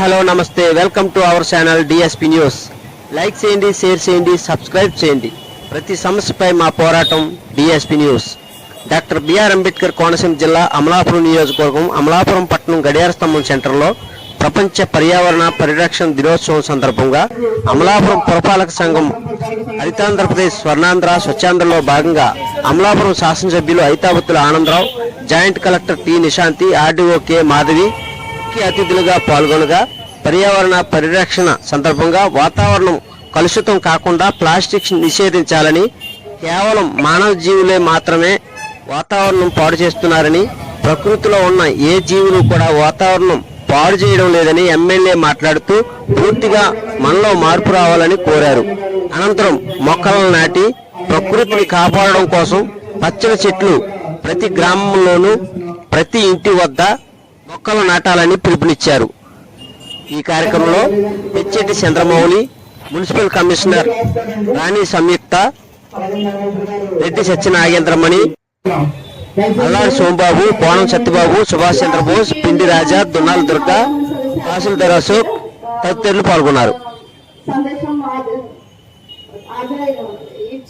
Hello నమస్తే. Welcome to our channel DSP news like చేయండి share చేయండి సబ్స్క్రైబ్ చేయండి. ప్రతి సమస్యపై మా పోరాటం DSP news doctor BR Ambedkar Konaseema జిల్లా అమలాపురం నియోజకవర్గం అమలాపురం పట్టణం గడియార స్తంభం సెంటర్లో ప్రపంచ పర్యావరణ పరిరక్షణ దినోత్సవం సందర్భంగా అమలాపురం పురపాలక సంఘం హరితాంధ్రప్రదేశ్ స్వర్ణాంధ్ర స్వచ్ఛాంధ్రలో భాగంగా అమలాపురం శాసనసభ్యులు Aithabathula Anandarao joint collector T Nishanthi RDO K Madhavi ముఖ్య అతిథులుగా పాల్గొనగా పర్యావరణ పరిరక్షణ సందర్భంగా వాతావరణం కలుషితం కాకుండా ప్లాస్టిక్ నిషేధించాలని కేవలం మానవ జీవులే మాత్రమే వాతావరణం పాడు చేస్తున్నారని ప్రకృతిలో ఉన్న ఏ జీవులు కూడా వాతావరణం పాడు చేయడం లేదని ఎమ్మెల్యే మాట్లాడుతూ పూర్తిగా మనలో మార్పు రావాలని కోరారు. అనంతరం మొక్కలను నాటి ప్రకృతిని కాపాడడం కోసం పచ్చని చెట్లు ప్రతి గ్రామంలోనూ ప్రతి ఇంటి వద్ద మొక్కలు నాటాలని పిలుపునిచ్చారు. ఈ కార్యక్రమంలో పెచ్చెట్టి చంద్రమౌళి మున్సిపల్ కమిషనర్ రాణి సంయుక్త రెడ్డి సత్యనాగేంద్రమణి అల్లాడి సోంబాబు పోనం సత్యబాబు సుభాష్ చంద్రబోస్ పిండి రాజా దున్నాల దుర్గ తహసీల్దార్ అశోక్ తదితరులు పాల్గొన్నారు. సందేశం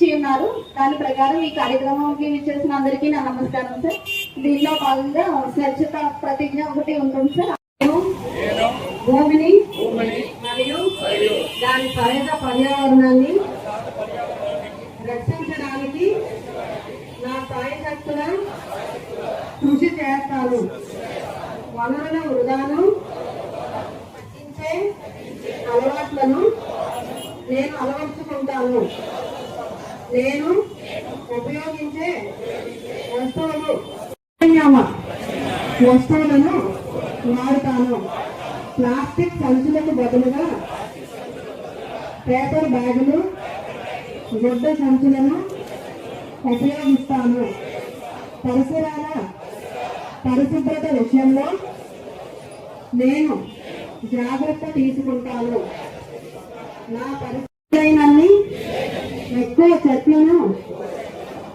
ఇచ్చి ఉన్నారు. దాని ప్రకారం ఈ కార్యక్రమంకి ఇచ్చేసిన అందరికీ నా నమస్కారం సార్. దీనిలో భాగంగా స్వచ్ఛత ప్రతిజ్ఞ ఒకటి ఉంటుంది సార్. భూమిని మరియు దాని సహజ పర్యావరణాన్ని రక్షించడానికి నా సాయశక్తుల కృషి చేస్తాను. వనరుల వృధాను తగ్గించే అలవాట్లను నేను అలవర్చుకుంటాను. నేను ఉపయోగించే వస్తువులు వస్తువులను వాడుతాను. ప్లాస్టిక్ సంచులకు బదులుగా పేపర్ బ్యాగులు గుడ్డ సంచులను ఉపయోగిస్తాను. పరిసరాల పరిశుభ్రత విషయంలో నేను జాగ్రత్త తీసుకుంటాను. నా పరిస్థితులైనన్ని ఎక్కువ చెట్లను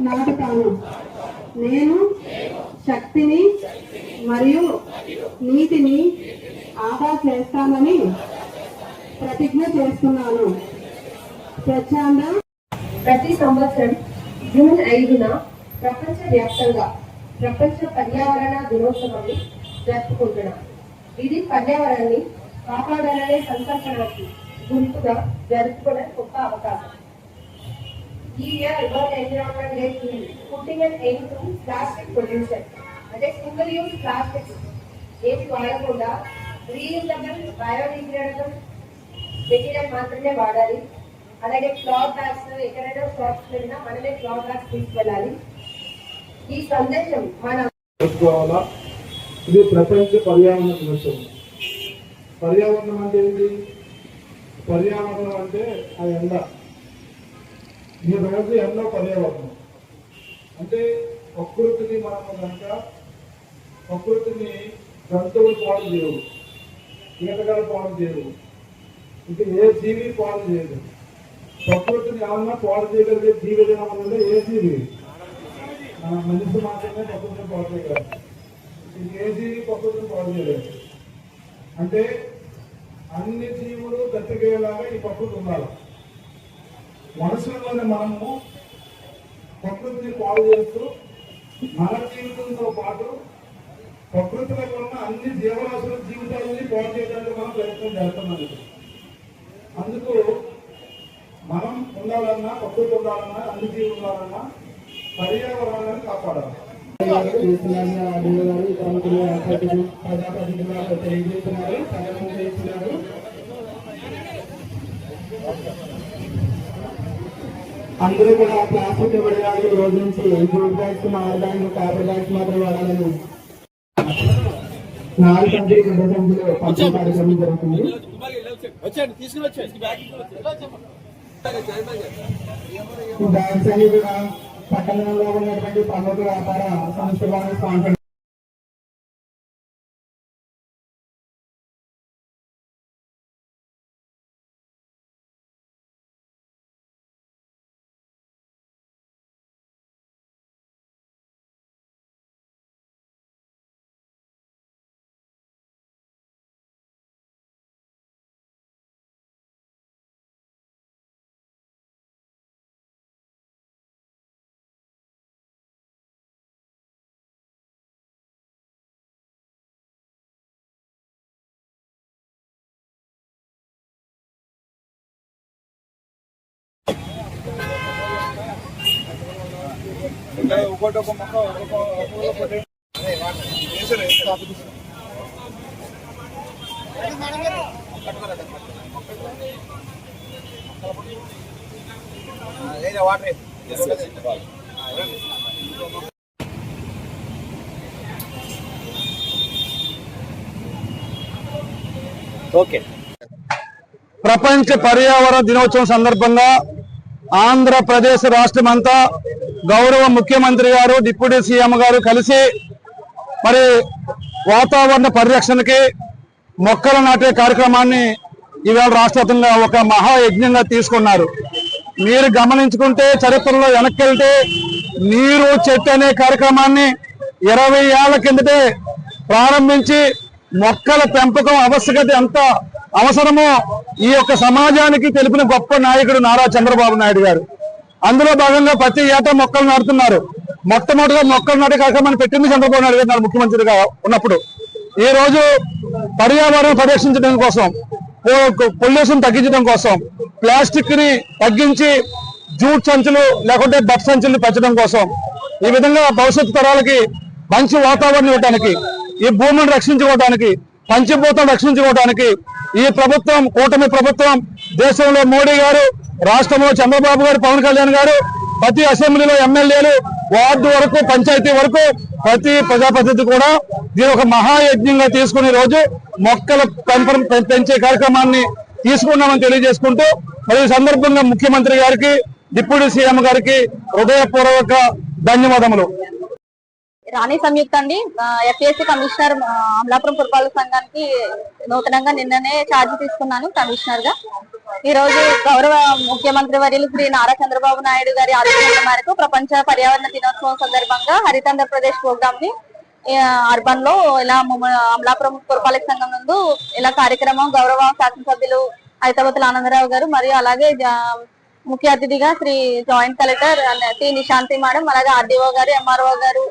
నాటుతాను నేను శక్తిని మరియు నీతిని ఆదా చేస్తానని ప్రతిజ్ఞ చేస్తున్నాను. స్వచ్ఛంద ప్రతి సంవత్సరం జూన్ ఐదున ప్రపంచ వ్యాప్తంగా ప్రపంచ పర్యావరణ దినోత్సవాన్ని జరుపుకుంటున్నాం. ఇది పర్యావరణాన్ని కాపాడాలనే సంకల్పనకి గుర్తుగా జరుపుకోవడానికి గొప్ప అవకాశం. ఈ year world environment day putting and aim to plastic pollution అంటే సింగిల్ యూజ్ ప్లాస్టిక్ ఏది వాడకుండా రీయూజబుల్ బయోడిగ్రేడబుల్ మెటీరియల్ మాత్రమే వాడాలి. అలాగే క్లాత్ బ్యాగ్స్ ఎక్కడైనా షాప్స్ వెళ్ళినా మనమే క్లాత్ బ్యాగ్స్ తీసుకెళ్ళాలి. ఈ సందేశం మన ఇది ప్రపంచ పర్యావరణ దినోత్సవం. పర్యావరణం అంటే ఏంటి? పర్యావరణం అంటే ఆ ఎండ. ఈ రోజు ఎన్నో పర్యావరణం. అంటే ప్రకృతిని మనము కనుక ప్రకృతిని జంతువులు పాడు చేయవు కీటకాలు పాడు చేయవు ఇక ఏ జీవి పాడు చేయదు. ప్రకృతిని ఏమన్నా పాడు చేయగలిగే జీవి ఏదైనా ఏ జీవి? మన మనిషి మాత్రమే ప్రకృతిని పాడు చేయగలరు ఇంకేది ప్రకృతిని పాడు చేయలేదు. అంటే అన్ని జీవులు దత్తగేలాగా ఈ ప్రకృతి ఉండాలి. మనుషుల్లోనే మనము ప్రకృతిని పాడు చేస్తూ మన జీవితంతో పాటు ప్రకృతిలో ఉన్న అన్ని జీవరాశుల జీవితాలని పాడు చేయడానికి మనం ప్రయత్నం చేస్తున్నాం అందుకు మనం ఉండాలన్నా ప్రకృతి ఉండాలన్నా అన్ని జీవులు ఉండాలన్నా పర్యావరణాన్ని కాపాడాలి. అందరూ కూడా ప్లాస్టిక్ పడేవాళ్ళు ఈ రోజు నుంచి జూట్ బ్యాగ్స్ మారడానికి పేపర్ బ్యాగ్స్ మాత్రం వాడాలని నాలుగు సంచులు గుడ్డ పంపిణీ కార్యక్రమం జరుగుతుంది బ్యాగ్స్ అన్ని కూడా పట్టణంలో ఉన్నటువంటి ప్రముఖ వ్యాపార సంస్థల స్పాన్సర్ ఒకటి ఒక మొక్క ఒకటి ఓకే. ప్రపంచ పర్యావరణ దినోత్సవం సందర్భంగా ఆంధ్రప్రదేశ్ రాష్ట్రం అంతా గౌరవ ముఖ్యమంత్రి గారు డిప్యూటీ సీఎం గారు కలిసి మరి వాతావరణ పరిరక్షణకి మొక్కలు నాటే కార్యక్రమాన్ని ఈవేళ రాష్ట్రంలో ఒక మహాయజ్ఞంగా తీసుకున్నారు. మీరు గమనించుకుంటే చరిత్రలో వెనక్కి వెళ్తే నీరు చెట్టు అనే కార్యక్రమాన్ని ఇరవై ఏళ్ళ కిందటే ప్రారంభించి మొక్కల పెంపకం ఆవశ్యకత ఎంత అవసరమో ఈ యొక్క సమాజానికి తెలిపిన గొప్ప నాయకుడు నారా చంద్రబాబు నాయుడు గారు. అందులో భాగంగా ప్రతి ఏటా మొక్కలు నాటుతున్నారు. మొట్టమొదటిగా మొక్కలు నాటే కార్యక్రమాన్ని పెట్టింది చంద్రబాబు నాయుడు గారు ముఖ్యమంత్రిగా ఉన్నప్పుడు. ఈ రోజు పర్యావరణం పరిరక్షించడం కోసం పొల్యూషన్ తగ్గించడం కోసం ప్లాస్టిక్ని తగ్గించి జూట్ సంచులు లేకుంటే బట్ సంచులు పెంచడం కోసం ఈ విధంగా భవిష్యత్తు తరాలకి మంచి వాతావరణం ఇవ్వడానికి ఈ భూమిని రక్షించుకోవడానికి పంచభూతం రక్షించుకోవడానికి ఈ ప్రభుత్వం కూటమి ప్రభుత్వం దేశంలో మోడీ గారు రాష్ట్రంలో చంద్రబాబు గారు పవన్ కళ్యాణ్ గారు ప్రతి అసెంబ్లీలో ఎమ్మెల్యేలు వార్డు వరకు పంచాయతీ వరకు ప్రతి ప్రజాప్రతినిధి కూడా దీని ఒక మహాయజ్ఞంగా తీసుకునే రోజు మొక్కల పెంపడం పెంచే కార్యక్రమాన్ని తీసుకున్నామని తెలియజేసుకుంటూ మరి ఈ సందర్భంగా ముఖ్యమంత్రి గారికి డిప్యూటీ సీఎం గారికి హృదయపూర్వక ధన్యవాదములు. రాణి సంయుక్త అండి. ఎఫ్ఎస్సి కమిషనర్ అమలాపురం పురపాలక సంఘానికి నూతనంగా నిన్ననే ఛార్జ్ తీసుకున్నాను కమిషనర్గా ఈ రోజు గౌరవ ముఖ్యమంత్రి వర్యులు శ్రీ నారా చంద్రబాబు నాయుడు గారి ఆదేశాల మేరకు ప్రపంచ పర్యావరణ దినోత్సవం సందర్భంగా హరితాంధ్రప్రదేశ్ ప్రోగ్రామ్ని అర్బన్లో ఇలా అమలాపురం పురపాలక సంఘం నందు ఇలా కార్యక్రమం గౌరవ శాసనసభ్యులు హైదరాబాద్ ఆనందరావు గారు మరియు అలాగే ముఖ్య అతిథిగా Shri joint collector T Nishanthi madam అలాగే ఆర్డీఓ గారు ఎంఆర్ఓ గారు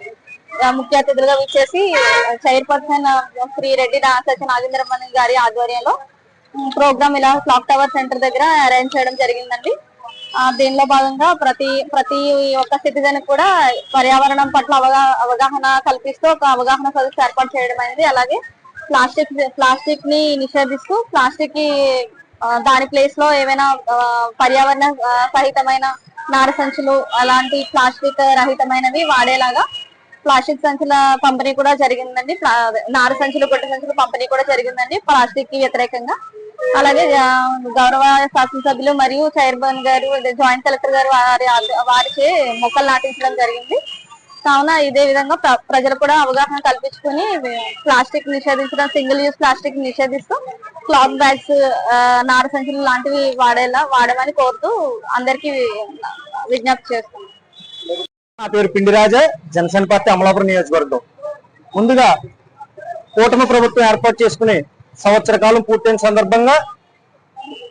ముఖ్య అతిథులుగా విచ్చేసి చైర్పర్సన్ శ్రీ రెడ్డి రా- సత్య నాగేంద్రమణి గారి ఆధ్వర్యంలో ప్రోగ్రామ్ ఇలా క్లాక్ టవర్ సెంటర్ దగ్గర అరేంజ్ చేయడం జరిగిందండి. దీనిలో భాగంగా ప్రతి ప్రతి ఒక్క సిటిజన్ కూడా పర్యావరణం పట్ల అవగా అవగాహన కల్పిస్తూ ఒక అవగాహన సదస్సు ఏర్పాటు చేయడం అనేది అలాగే ప్లాస్టిక్ ప్లాస్టిక్ని నిషేధిస్తూ ప్లాస్టిక్కి దాని ప్లేస్లో ఏమైనా పర్యావరణ సహితమైన నార సంచులు అలాంటి ప్లాస్టిక్ రహితమైనవి వాడేలాగా ప్లాస్టిక్ సంచుల పంపిణీ కూడా జరిగిందండి. నార సంచులు గొడ్డ సంచులు పంపిణీ కూడా జరిగిందండి. ప్లాస్టిక్కి వ్యతిరేకంగా. అలాగే గౌరవ శాసనసభ్యులు మరియు చైర్మన్ గారు జాయింట్ కలెక్టర్ గారు వారి ఆధ్వ- వారిచే మొక్కలు నాటించడం జరిగింది. కావున ఇదే విధంగా ప్ర- ప్రజలు కూడా అవగాహన కల్పించుకొని ప్లాస్టిక్ నిషేధించడం సింగిల్ యూస్ ప్లాస్టిక్ నిషేధిస్తూ క్లాత్ బ్యాగ్స్ నార సంచులు లాంటివి వాడేలా వాడమని కోరుతూ అందరికి విజ్ఞప్తి చేస్తున్నాం. నా పేరు పిండిరాజా జనసేన పార్టీ అమలాపురం నియోజకవర్గం. ముందుగా కూటమి ప్రభుత్వం ఏర్పాటు చేసుకుని సంవత్సర కాలం పూర్తయిన సందర్భంగా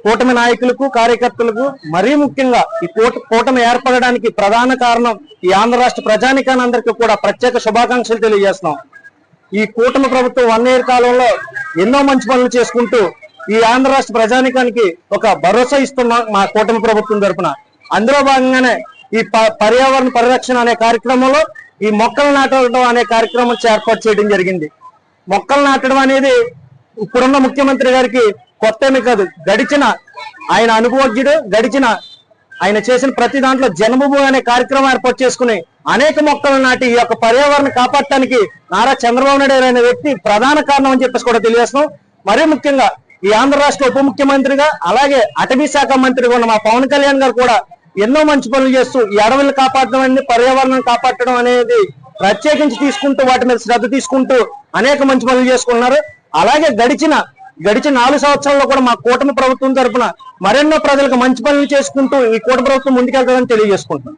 కూటమి నాయకులకు కార్యకర్తలకు మరీ ముఖ్యంగా ఈ కూట కూటమి ఏర్పడడానికి ప్రధాన కారణం ఈ ఆంధ్ర రాష్ట్ర ప్రజానికానందరికీ కూడా ప్రత్యేక శుభాకాంక్షలు తెలియజేస్తున్నాం. ఈ కూటమి ప్రభుత్వం వన్ ఇయర్ కాలంలో ఎన్నో మంచి పనులు చేసుకుంటూ ఈ ఆంధ్ర రాష్ట్ర ప్రజానికానికి ఒక భరోసా ఇస్తున్నాం మా కూటమి ప్రభుత్వం తరపున. అందులో భాగంగానే ఈ ప- పర్యావరణ పరిరక్షణ అనే కార్యక్రమంలో ఈ మొక్కలు నాటడం అనే కార్యక్రమం ఏర్పాటు చేయడం జరిగింది. మొక్కలు నాటడం అనేది ఇప్పుడున్న ముఖ్యమంత్రి గారికి కొత్త ఏమి కాదు. గడిచిన ఆయన అనుభవజ్ఞుడు గడిచిన ఆయన చేసిన ప్రతి దాంట్లో జన్మభూమి అనే కార్యక్రమం ఏర్పాటు చేసుకుని అనేక మొక్కలు నాటి ఈ యొక్క పర్యావరణ కాపాడటానికి నారా చంద్రబాబు నాయుడు అనే వ్యక్తి ప్రధాన కారణం అని చెప్పేసి కూడా తెలియజేస్తున్నాం. మరీ ముఖ్యంగా ఈ ఆంధ్ర రాష్ట్ర ఉప ముఖ్యమంత్రిగా అలాగే అటవీ శాఖ మంత్రిగా ఉన్న మా పవన్ కళ్యాణ్ గారు కూడా ఎన్నో మంచి పనులు చేస్తూ ఈ అడవులను కాపాడడం అనేది పర్యావరణం కాపాడడం అనేది ప్రత్యేకించి తీసుకుంటూ వాటి మీద శ్రద్ధ తీసుకుంటూ అనేక మంచి పనులు చేసుకున్నారు. అలాగే గడిచిన గడిచిన నాలుగు సంవత్సరాల్లో కూడా మా కూటమి ప్రభుత్వం తరఫున మరెన్నో ప్రజలకు మంచి పనులు చేసుకుంటూ ఈ కూటమి ప్రభుత్వం ముందుకెళ్తామని తెలియజేసుకుంటున్నాం.